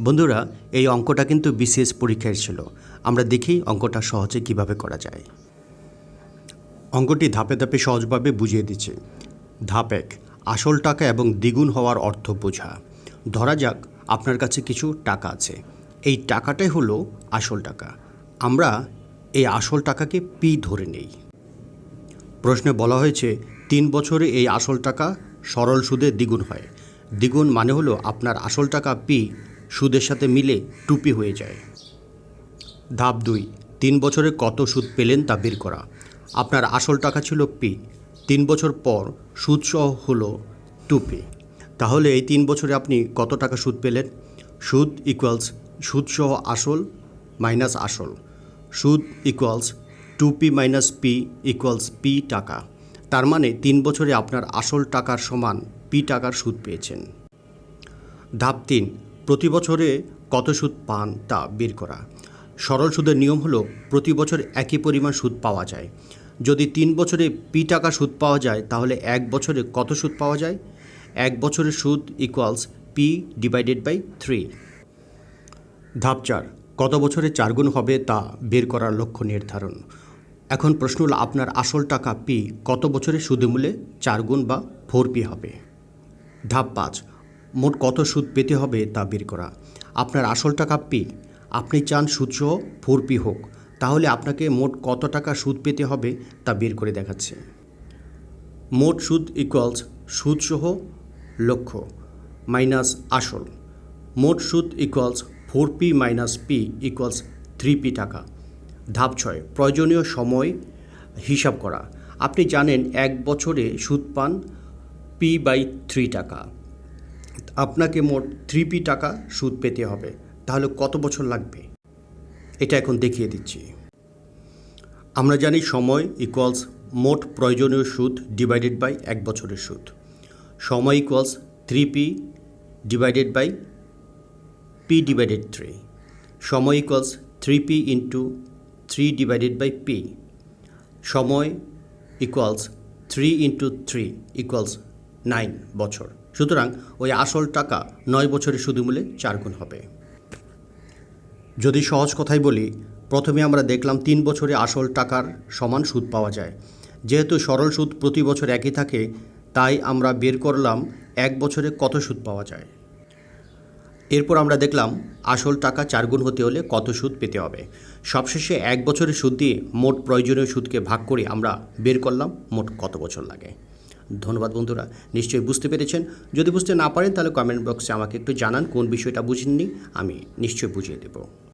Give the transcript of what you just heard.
বন্ধুরা, এই অঙ্কটা কিন্তু বিসিএস পরীক্ষায় ছিল। আমরা দেখি অঙ্কটা সহজে কীভাবে করা যায়। অঙ্কটি ধাপে ধাপে সহজভাবে বুঝিয়ে দিচ্ছে। ধাপ এক, আসল টাকা এবং দ্বিগুণ হওয়ার অর্থ বোঝা। ধরা যাক, আপনার কাছে কিছু টাকা আছে। এই টাকাটাই হলো আসল টাকা। আমরা এই আসল টাকাকে পি ধরে নেই। প্রশ্নে বলা হয়েছে, তিন বছরে এই আসল টাকা সরল সুদে দ্বিগুণ হয়। দ্বিগুণ মানে হলো আপনার আসল টাকা পি সুদের সাথে মিলে টুপি হয়ে যায়। ধাপ দুই, তিন বছরে কত সুদ পেলেন তা বের করা। আপনার আসল টাকা ছিল পি। তিন বছর পর সুদসহ হলো টু পি তাহলে এই তিন বছরে আপনি কত টাকা সুদ পেলেন? সুদ ইকুয়ালস সুদসহ আসল মাইনাস আসল। সুদ equals to P minus P equals P টাকা। তার মানে তিন বছরে আপনার আসল টাকার সমান পি টাকার সুদ পেয়েছেন। ধাপ তিন প্রতি বছরে কত সুদ পান তা বের করা। সরল সুদের নিয়ম হলো প্রতি বছর একই পরিমাণ সুদ পাওয়া যায়। যদি তিন বছরে পি টাকা সুদ পাওয়া যায়, তাহলে এক বছরে কত সুদ পাওয়া যায়? এক বছরের সুদ equals P divided by three ধাপ চার, কত বছরে চারগুণ হবে তা বের করার লক্ষ্য নির্ধারণ। এখন প্রশ্ন হলো, আপনার আসল টাকা পি কত বছরে সুদে মূল্যে চারগুণ বা ফোর পি হবে? ধাপ পাঁচ মোট কত সুদ পেতে হবে তা বের করা। আপনার আসল টাকা পি। আপনি চান সুদসহ ফোর পি হোক। তাহলে আপনাকে মোট কত টাকা সুদ পেতে হবে তা বের করে দেখাচ্ছে। মোট সুদ ইকুয়ালস সুদসহ লক্ষ্য মাইনাস আসল। মোট সুদ equals four P minus P equals three P টাকা। ধাপ ছয়, প্রয়োজনীয় সময় হিসাব করা। আপনি জানেন এক বছরে সুদ পান পি বাই থ্রি টাকা। আপনাকে মোট থ্রি পি টাকা সুদ পেতে হবে। তাহলে কত বছর লাগবে? এটা এখন দেখিয়ে দিচ্ছি। আমরা জানি সময় ইকুয়ালস মোট প্রয়োজনীয় সুদ ডিভাইডেড বাই এক বছরের সুদ। সময় equals three P divided by P divided three সময় equals three P into three divided by P সময় equals three into three equals nine বছর। সুতরাং ওই আসল টাকা নয় বছরের চার গুণ হবে। যদি সহজ কথাই বলি, প্রথমে আমরা দেখলাম তিন বছরে আসল টাকার সমান সুদ পাওয়া যায়। যেহেতু সরল সুদ প্রতি বছর একই থাকে, তাই আমরা বের করলাম এক বছরে কত সুদ পাওয়া যায়। এরপর আমরা দেখলাম আসল টাকা চারগুণ হতে হলে কত সুদ পেতে হবে। সবশেষে এক বছরের সুদ দিয়ে মোট প্রয়োজনীয় সুদকে ভাগ করে আমরা বের করলাম মোট কত বছর লাগে। ধন্যবাদ বন্ধুরা, নিশ্চয়ই বুঝতে পেরেছেন। যদি বুঝতে না পারেন, তাহলে কমেন্ট বক্সে আমাকে একটু জানান, কোন বিষয়টা বুঝেননি, আমি নিশ্চয়ই বুঝিয়ে দেবো।